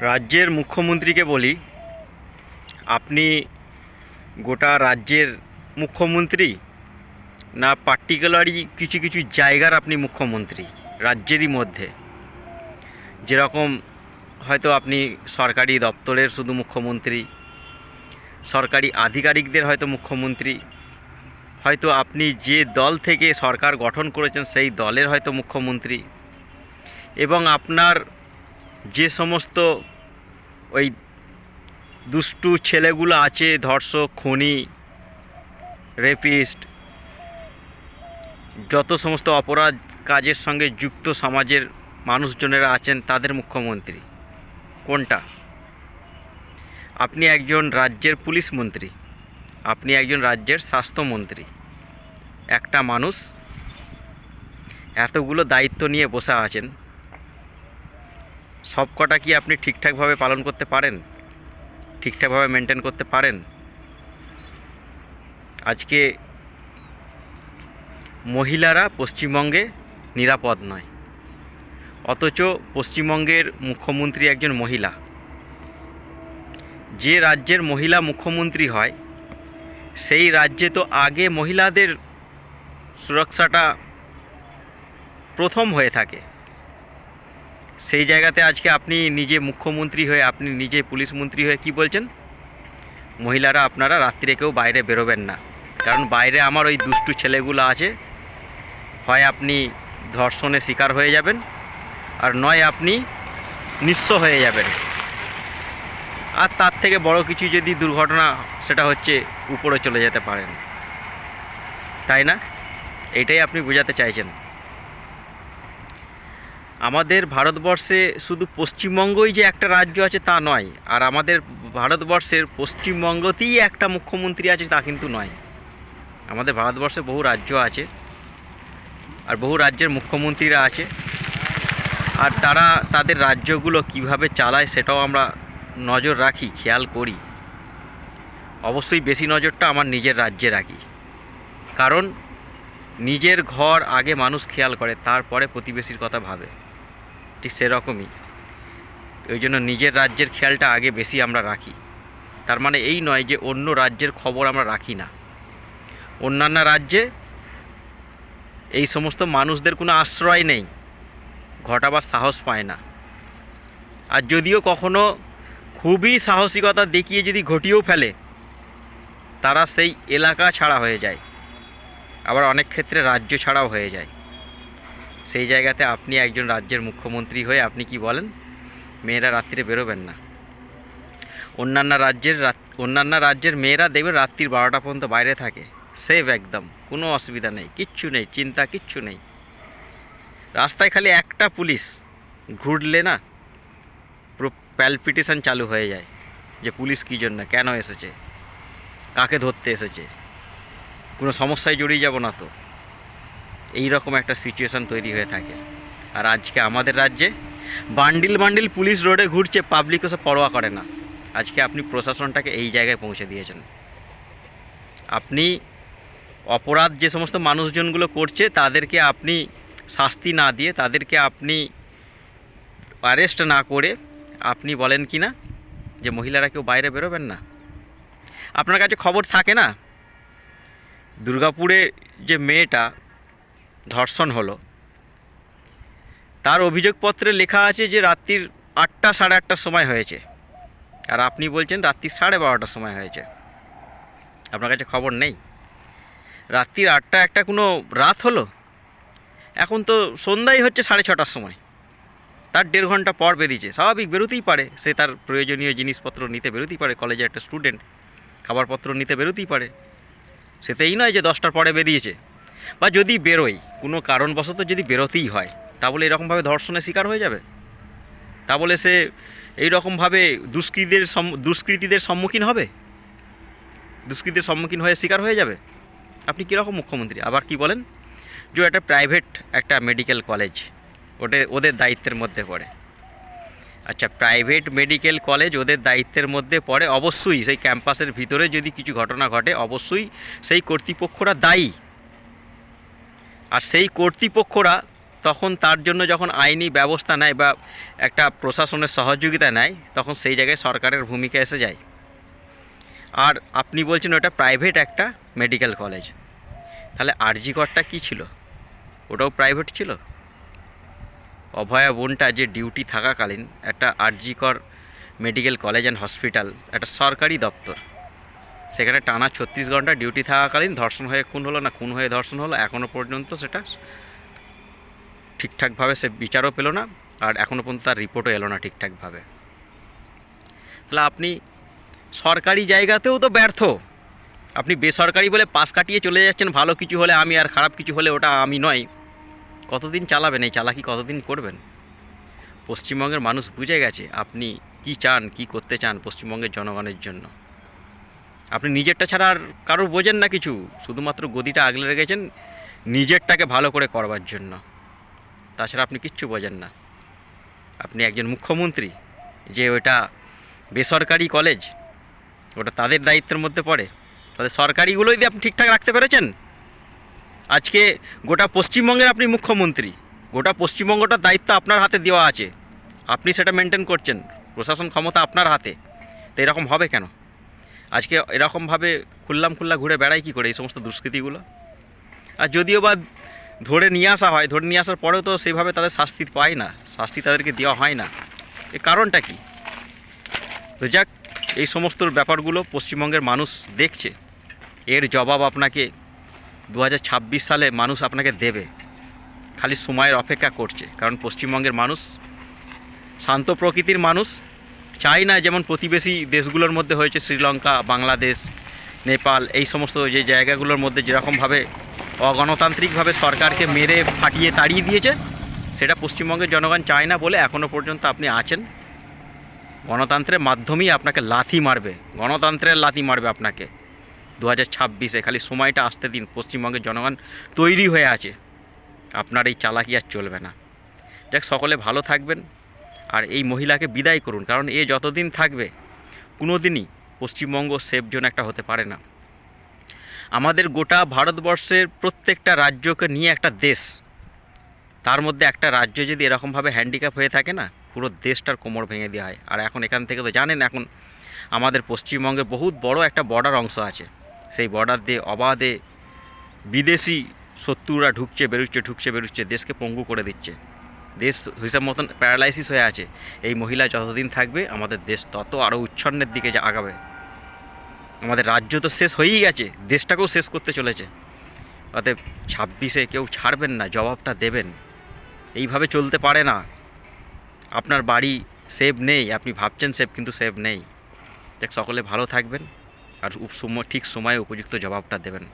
রাজ্যের মুখ্যমন্ত্রীকে বলি, আপনি গোটা রাজ্যের মুখ্যমন্ত্রী না পার্টিকুলারই কিছু কিছু জায়গার আপনি মুখ্যমন্ত্রী রাজ্যেরই মধ্যে? যেরকম হয়তো আপনি সরকারি দপ্তরের শুধু মুখ্যমন্ত্রী, সরকারি আধিকারিকদের হয়তো মুখ্যমন্ত্রী, হয়তো আপনি যে দল থেকে সরকার গঠন করেছেন সেই দলের হয়তো মুখ্যমন্ত্রী এবং আপনার যে সমস্ত ওই দুষ্টু ছেলেগুলো আছে, ধর্ষক, খুনি রেপিস্ট যত সমস্ত অপরাধ কাজের সঙ্গে যুক্ত সমাজের মানুষজনেরা আছেন, তাদের মুখ্যমন্ত্রী। কোনটা? আপনি একজন রাজ্যের পুলিশ মন্ত্রী, আপনি একজন রাজ্যের স্বাস্থ্যমন্ত্রী একটা মানুষ এতগুলো দায়িত্ব নিয়ে বসে আছেন সব কটা কি আপনি ঠিকঠাকভাবে পালন করতে পারেন? ঠিকঠাকভাবে মেনটেন করতে পারেন? আজকে মহিলারা পশ্চিমবঙ্গে নিরাপদ নয়। অথচ পশ্চিমবঙ্গের মুখ্যমন্ত্রী একজন মহিলা। যে রাজ্যের মহিলা মুখ্যমন্ত্রী হয়, সেই রাজ্যে তো আগে মহিলাদের সুরক্ষাটা প্রথম হয়ে থাকে। সেই জায়গাতে আজকে আপনি নিজে মুখ্যমন্ত্রী হয়ে, আপনি নিজে পুলিশ মন্ত্রী হয়ে কি বলছেন? মহিলারা আপনারা রাত্রিরে কেউ বাইরে বেরোবেন না। কারণ বাইরে আমার ওই দুষ্টু ছেলেগুলো আছে। হয় আপনি ধর্ষণের শিকার হয়ে যাবেন, আর নয় আপনি নিঃস্ব হয়ে যাবেন। আর তার থেকে বড় কিছু যদি দুর্ঘটনা, সেটা হচ্ছে উপরে চলে যেতে পারেন। তাই না? এটাই আপনি বোঝাতে চাইছেন। আমাদের ভারতবর্ষে শুধু পশ্চিমবঙ্গই যে একটা রাজ্য আছে তা নয়, আর আমাদের ভারতবর্ষের পশ্চিমবঙ্গতেই একটা মুখ্যমন্ত্রী আছে তা কিন্তু নয়। আমাদের ভারতবর্ষে বহু রাজ্য আছে, আর বহু রাজ্যের মুখ্যমন্ত্রীরা আছে, আর তারা তাদের রাজ্যগুলো কীভাবে চালায় সেটাও আমরা নজর রাখি, খেয়াল করি। অবশ্যই বেশি নজরটা আমার নিজের রাজ্যে রাখি। কারণ নিজের ঘর আগে মানুষ খেয়াল করে, তারপরে প্রতিবেশীর কথা ভাবে। ঠিক সেরকমই। ওই জন্য নিজের রাজ্যের খেয়ালটা আগে বেশি আমরা রাখি। তার মানে এই নয় যে অন্য রাজ্যের খবর আমরা রাখি না। অন্যান্য রাজ্যে এই সমস্ত মানুষদের কোনো আশ্রয় নেই। ঘটাবার সাহস পায় না। আর যদিও কখনো খুবই সাহসিকতা দেখিয়ে যদি ঘটিয়েও ফেলে, তারা সেই এলাকা ছাড়া হয়ে যায়। আবার অনেক ক্ষেত্রে রাজ্য ছাড়াও হয়ে যায়। সেই জায়গাতে আপনি একজন রাজ্যের মুখ্যমন্ত্রী হয়ে আপনি কি বলেন? মেয়েরা রাত্রিরে বেরোবেন না। অন্যান্য রাজ্যের অন্যান্য রাজ্যের মেয়েরা দেখবেন রাত্রির বারোটা পর্যন্ত বাইরে থাকে। সেফ একদম, কোনো অসুবিধা নেই, কিচ্ছু নেই, চিন্তা কিচ্ছু নেই। রাস্তায় খালি একটা পুলিশ ঘুরলে না পুরো প্যালপিটেশন চালু হয়ে যায় যে পুলিশ কী জন্য, কেন এসেছে, কাকে ধরতে এসেছে। কোনো সমস্যায় জড়িয়ে যাব না তো। এই রকম একটা সিচুয়েশান তৈরি হয়ে থাকে। আর আজকে আমাদের রাজ্যে বান্ডিল বান্ডিল পুলিশ রোডে ঘুরছে পাবলিক ওসব পরোয়া করে না। আজকে আপনি প্রশাসনটাকে এই জায়গায় পৌঁছে দিয়েছেন। আপনি অপরাধ যে সমস্ত মানুষজনগুলো করছে, তাদেরকে আপনি শাস্তি না দিয়ে, তাদেরকে আপনি অ্যারেস্ট না করে আপনি বলেন কি না যে মহিলারা কেউ বাইরে বেরোবেন না? আপনার কাছে খবর থাকে না? দুর্গাপুরে যে মেয়েটা ধর্ষণ হলো। তার অভিযোগপত্রে লেখা আছে যে রাত্রির আটটা সাড়ে আটটার সময় হয়েছে। আর আপনি বলছেন রাত্রি সাড়ে বারোটার সময় হয়েছে। আপনার কাছে খবর নেই? রাত্রির আটটা একটা কোনো রাত হলো? এখন তো সন্ধ্যাই হচ্ছে সাড়ে ছটার সময়। তার দেড় ঘণ্টা পর বেরিয়েছে। স্বাভাবিক বেরোতেই পারে। সে তার প্রয়োজনীয় জিনিসপত্র নিতে বেরোতেই পারে। কলেজে একটা স্টুডেন্ট, খাবারপত্র নিতে বেরোতেই পারে। সেটাই নয় যে দশটার পরে বেরিয়েছে। বা যদি বেরোয় কোনো কারণবশত যদি বেরোতেই হয়, তা বলে এরকমভাবে ধর্ষণের শিকার হয়ে যাবে? তা বলে সে এই রকমভাবে দুষ্কৃতীদের দুষ্কৃতীদের সম্মুখীন হবে? দুষ্কৃতির সম্মুখীন হয়ে শিকার হয়ে যাবে? আপনি কীরকম মুখ্যমন্ত্রী? আবার কি বলেন? যে একটা প্রাইভেট একটা মেডিকেল কলেজ ওটা, ওদের দায়িত্বের মধ্যে পড়ে। আচ্ছা প্রাইভেট মেডিকেল কলেজ ওদের দায়িত্বের মধ্যে পড়ে, অবশ্যই সেই ক্যাম্পাসের ভিতরে যদি কিছু ঘটনা ঘটে, অবশ্যই সেই কর্তৃপক্ষরা দায়ী। আর সেই কর্তৃপক্ষরা তখন তার জন্য যখন আইনি ব্যবস্থা নেয় বা একটা প্রশাসনের সহযোগিতা নেয়, তখন সেই জায়গায় সরকারের ভূমিকা এসে যায়। আর আপনি বলছেন ওটা প্রাইভেট একটা মেডিকেল কলেজ তাহলে আরজিকরটা কী ছিল? ওটাও প্রাইভেট ছিল? অভয়া বোনটা যে ডিউটি থাকাকালীন একটা RG Kar medical college and hospital একটা সরকারি দপ্তর। সেখানে টানা ছত্রিশ ঘণ্টা ডিউটি থাকাকালীন ধর্ষণ হয়ে খুন হলো না, খুন হয়ে ধর্ষণ হলো এখনও পর্যন্ত সেটা ঠিকঠাকভাবে সে বিচারও পেল না আর এখনও পর্যন্ত তার রিপোর্টও এলো না ঠিকঠাকভাবে। তাহলে আপনি সরকারি জায়গাতেও তো ব্যর্থ। আপনি বেসরকারি বলে পাশ কাটিয়ে চলে যাচ্ছেন, ভালো কিছু হলে আমি আর খারাপ কিছু হলে ওটা আমি নয়। কতদিন চালাবেন, এই চালাকি কতদিন করবেন? পশ্চিমবঙ্গের মানুষ বুঝে গেছে আপনি কি চান, কি করতে চান পশ্চিমবঙ্গের জনগণের জন্য। আপনি নিজেরটা ছাড়া আর কারোর বোঝেন না কিছু? শুধুমাত্র গদিটা আগলে রেখেছেন, নিজেরটাকে ভালো করে করবার জন্য। তাছাড়া আপনি কিচ্ছু বোঝেন না। আপনি একজন মুখ্যমন্ত্রী, যে ওটা বেসরকারি কলেজ, ওটা তাদের দায়িত্বের মধ্যে পড়ে। তাদের সরকারিগুলোই দিয়ে আপনি ঠিকঠাক রাখতে পেরেছেন? আজকে গোটা পশ্চিমবঙ্গের আপনি মুখ্যমন্ত্রী, গোটা পশ্চিমবঙ্গটার দায়িত্ব আপনার হাতে দেওয়া আছে। আপনি সেটা মেনটেন করছেন, প্রশাসন ক্ষমতা আপনার হাতে। তো এরকম হবে কেন? আজকে এরকমভাবে খুললাম খুল্লা ঘুরে বেড়ায় কী করে এই সমস্ত দুষ্কৃতিগুলো? আর যদিও বা ধরে নিয়ে আসা হয়, ধরে নিয়ে আসার পরেও তো সেইভাবে তাদের শাস্তি পায় না, শাস্তি তাদেরকে দেওয়া হয় না। এর কারণটা কি? তো যাক, এই সমস্ত ব্যাপারগুলো পশ্চিমবঙ্গের মানুষ দেখছে। এর জবাব আপনাকে দু হাজার ছাব্বিশ সালে মানুষ আপনাকে দেবে। খালি সময়ের অপেক্ষা করছে, কারণ পশ্চিমবঙ্গের মানুষ শান্ত প্রকৃতির মানুষ চায় না যেমন প্রতিবেশী দেশগুলোর মধ্যে হয়েছে, শ্রীলঙ্কা, বাংলাদেশ, নেপাল, এই সমস্ত যে জায়গাগুলোর মধ্যে যেরকমভাবে অগণতান্ত্রিকভাবে সরকারকে মেরে ফাটিয়ে তাড়িয়ে দিয়েছে, সেটা পশ্চিমবঙ্গের জনগণ চায় না বলে এখনও পর্যন্ত আপনি আছেন। গণতন্ত্রের মাধ্যমেই আপনাকে লাথি মারবে, গণতন্ত্রের লাথি মারবে আপনাকে। দু হাজার ছাব্বিশে খালি সময়টা আসতে দিন, পশ্চিমবঙ্গের জনগণ তৈরি হয়ে আছে। আপনার এই চালাকি আর চলবে না। যাক, সকলে ভালো থাকবেন। আর এই মহিলাকে বিদায় করুন, কারণ এ যতদিন থাকবে কোনো দিনই পশ্চিমবঙ্গ সেফ জোন একটা হতে পারে না। আমাদের গোটা ভারতবর্ষের প্রত্যেকটা রাজ্যকে নিয়ে একটা দেশ, তার মধ্যে একটা রাজ্য যদি এরকমভাবে হ্যান্ডিক্যাপ হয়ে থাকে না, পুরো দেশটার কোমর ভেঙে দেওয়া হয়। আর এখন এখান থেকে তো জানেন, এখন আমাদের পশ্চিমবঙ্গে বহুত বড় একটা বর্ডার অংশ আছে। সেই বর্ডার দিয়ে অবাধে বিদেশি শত্রুরা ঢুকছে, বেরুচ্ছে ঢুকছে, বেরুচ্ছে, দেশকে পঙ্গু করে দিচ্ছে। দেশ হিসাব মতন প্যারালাইসিস হয়ে আছে। এই মহিলা যতদিন থাকবে, আমাদের দেশ তত আরও উচ্ছন্নের দিকে যা আগাবে। আমাদের রাজ্য তো শেষ হয়েই গেছে, দেশটাকেও শেষ করতে চলেছে। অতএব ছাব্বিশে কেউ ছাড়বেন না, জবাবটা দেবেন। এইভাবে চলতে পারে না। আপনার বাড়ি সেভ নেই, আপনি ভাবছেন সেভ কিন্তু সেভ নেই। দেখ, সকলে ভালো থাকবেন, আর ঠিক সময়ে উপযুক্ত জবাবটা দেবেন।